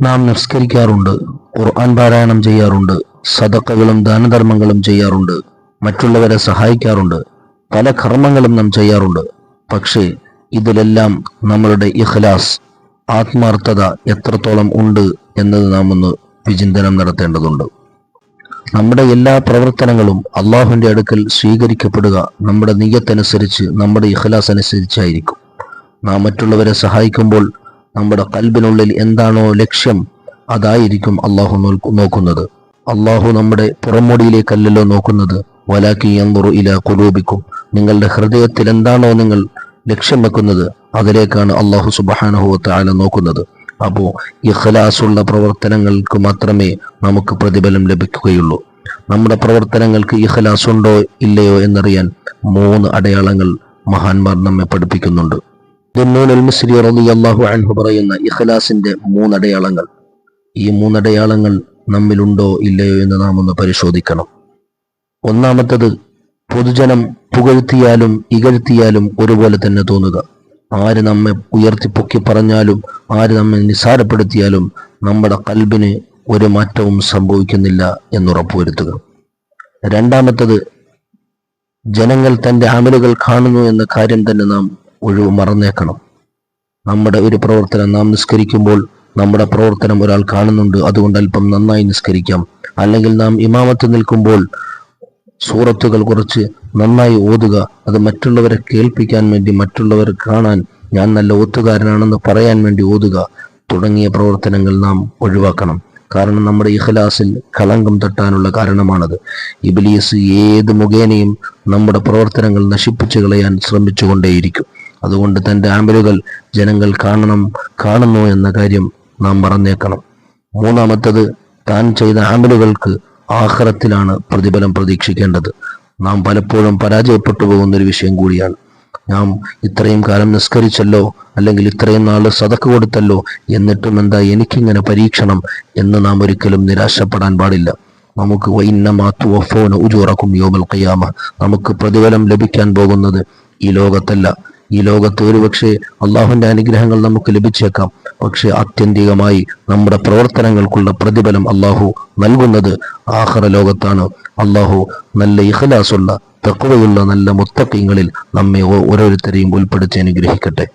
നാം നിസ്കരിക്കാറുണ്ട് ഖുർആൻ പാരായണം ചെയ്യാറുണ്ട് സദക്കകളും ദാനധർമ്മങ്ങളും ചെയ്യാറുണ്ട് മറ്റുള്ളവരെ സഹായിക്കാറുണ്ട് പല കർമ്മങ്ങളും നാം ചെയ്യാറുണ്ട്. പക്ഷേ ഇതിലെല്ലാം നമ്മളുടെ ഇഖ്ലാസ് ആത്മാർത്ഥത എത്രത്തോളം ഉണ്ട് എന്നത് നാം ഒന്ന് വിചിന്തനം നടത്തേണ്ടതുണ്ട്. നമ്മുടെ എല്ലാ പ്രവർത്തനങ്ങളും അള്ളാഹുവിന്റെ അടുക്കൽ സ്വീകരിക്കപ്പെടുക നമ്മുടെ നീയത്തനുസരിച്ച് നമ്മുടെ ഇഖ്ലാസ് അനുസരിച്ചായിരിക്കും. നാം മറ്റുള്ളവരെ സഹായിക്കുമ്പോൾ നമ്മുടെ കൽബിനുള്ളിൽ എന്താണോ ലക്ഷ്യം അതായിരിക്കും അള്ളാഹു നോക്കുന്നത്. അള്ളാഹു നമ്മുടെ പുറമോടിയിലേക്കല്ലല്ലോ നോക്കുന്നത്. വലാക്കി യൻദുറു ഇല കുലൂപിക്കും നിങ്ങളുടെ ഹൃദയത്തിൽ എന്താണോ നിങ്ങൾ ലക്ഷ്യം വെക്കുന്നത് അതിലേക്കാണ് അള്ളാഹു സുബാനഹു ആല നോക്കുന്നത്. അപ്പോ ഇഖ്ലാസുള്ള പ്രവർത്തനങ്ങൾക്ക് മാത്രമേ നമുക്ക് പ്രതിഫലം ലഭിക്കുകയുള്ളൂ. നമ്മുടെ പ്രവർത്തനങ്ങൾക്ക് ഇഖ്ലാസ് ഉണ്ടോ ഇല്ലയോ എന്നറിയാൻ മൂന്ന് അടയാളങ്ങൾ മഹാന്മാർ നമ്മെ പഠിപ്പിക്കുന്നുണ്ട്. ദുന്നൂൻ മിസ്രി റളിയല്ലാഹു അൻഹു പറയുന്ന ഇഖ്ലാസിന്റെ മൂന്നടയാളങ്ങൾ. ഈ മൂന്നടയാളങ്ങൾ നമ്മിലുണ്ടോ ഇല്ലയോ എന്ന് നാം ഒന്ന് പരിശോധിക്കണം. ഒന്നാമത്തത് പൊതുജനം പുകഴ്ത്തിയാലും ഇകഴ്ത്തിയാലും ഒരുപോലെ തന്നെ തോന്നുക. ആര് നമ്മെ ഉയർത്തിപ്പൊക്കി പറഞ്ഞാലും ആര് നമ്മെ നിസാരപ്പെടുത്തിയാലും നമ്മുടെ കൽബിന് ഒരു മാറ്റവും സംഭവിക്കുന്നില്ല എന്നുറപ്പുവരുത്തുക. രണ്ടാമത്തത് ജനങ്ങൾ തന്റെ അമലുകൾ കാണുന്നു എന്ന കാര്യം തന്നെ നാം ഒഴിവ് മറന്നേക്കണം. നമ്മുടെ ഒരു പ്രവർത്തനം നാം നിസ്കരിക്കുമ്പോൾ നമ്മുടെ പ്രവർത്തനം ഒരാൾ കാണുന്നുണ്ട് അതുകൊണ്ട് അല്പം നന്നായി നിസ്കരിക്കാം. അല്ലെങ്കിൽ നാം ഇമാമത്ത് നിൽക്കുമ്പോൾ സൂറത്തുകൾ കുറച്ച് നന്നായി ഓതുക അത് മറ്റുള്ളവരെ കേൾപ്പിക്കാൻ വേണ്ടി മറ്റുള്ളവർ കാണാൻ ഞാൻ നല്ല ഓത്തുകാരനാണെന്ന് പറയാൻ വേണ്ടി ഓതുക. തുടങ്ങിയ പ്രവർത്തനങ്ങൾ നാം ഒഴിവാക്കണം. കാരണം നമ്മുടെ ഇഖലാസിൽ കളങ്കം തട്ടാനുള്ള കാരണമാണത്. ഇബിലീസ് ഏത് മുഖേനയും നമ്മുടെ പ്രവർത്തനങ്ങൾ നശിപ്പിച്ചു കളയാൻ ശ്രമിച്ചുകൊണ്ടേയിരിക്കും. അതുകൊണ്ട് തന്റെ ആമ്പലുകൾ ജനങ്ങൾ കാണണം കാണുന്നു എന്ന കാര്യം നാം മറന്നേക്കണം മൂന്നാമത്തത് താൻ ചെയ്ത ആമലുകൾക്ക് ആഹ്റത്തിലാണ് പ്രതിഫലം പ്രതീക്ഷിക്കേണ്ടത്. നാം പലപ്പോഴും പരാജയപ്പെട്ടു പോകുന്ന ഒരു വിഷയം കൂടിയാണ്. നാം ഇത്രയും കാലം നിസ്കരിച്ചല്ലോ അല്ലെങ്കിൽ ഇത്രയും നാൾ സതക്ക് കൊടുത്തല്ലോ എന്നിട്ടും എന്താ എനിക്കിങ്ങനെ പരീക്ഷണം എന്ന് നാം ഒരിക്കലും നിരാശപ്പെടാൻ പാടില്ല. നമുക്ക് വൈന്നമാത്തു ഉജൂറക്കും യോമൽ കയ്യാമ നമുക്ക് പ്രതിഫലം ലഭിക്കാൻ പോകുന്നത് ഈ ലോകത്തല്ല. ഈ ലോകത്ത് ഒരുപക്ഷെ അള്ളാഹുവിന്റെ അനുഗ്രഹങ്ങൾ നമുക്ക് ലഭിച്ചേക്കാം. പക്ഷെ ആത്യന്തികമായി നമ്മുടെ പ്രവർത്തനങ്ങൾക്കുള്ള പ്രതിഫലം അള്ളാഹു നൽകുന്നത് ആഹ്റ ലോകത്താണ്. അള്ളാഹു നല്ല ഇഖലാസുള്ള തക്കവയുള്ള നല്ല മുത്തക്കിങ്ങളിൽ നമ്മെ ഓരോരുത്തരെയും ഉൾപ്പെടുത്തി അനുഗ്രഹിക്കട്ടെ.